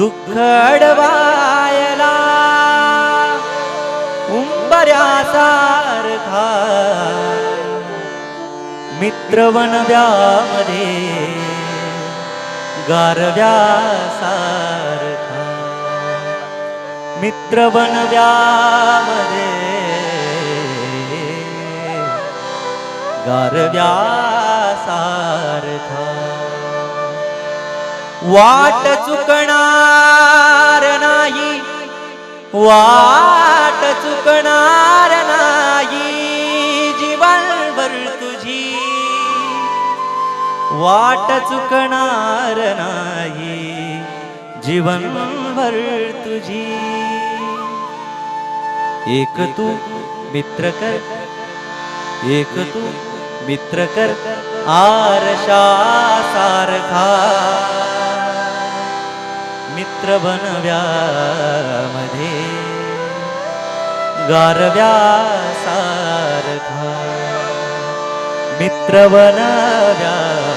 दुःख अडवायला. उंबऱ्यासारखा मित्रवनव्यामध्ये गारव्यासारखा मित्रवनव्यामध्ये गारव्यासारखा वाट चुकण वाट चुकणार नाही जीवनभर तुझी. वाट चुकणार नाही जीवनभर तुझी. एक तू मित्र कर एक तू मित्र कर आरशा सारखा मित्र बनव्या गारव्यासारखा सारखा मित्र बनव्यामध्ये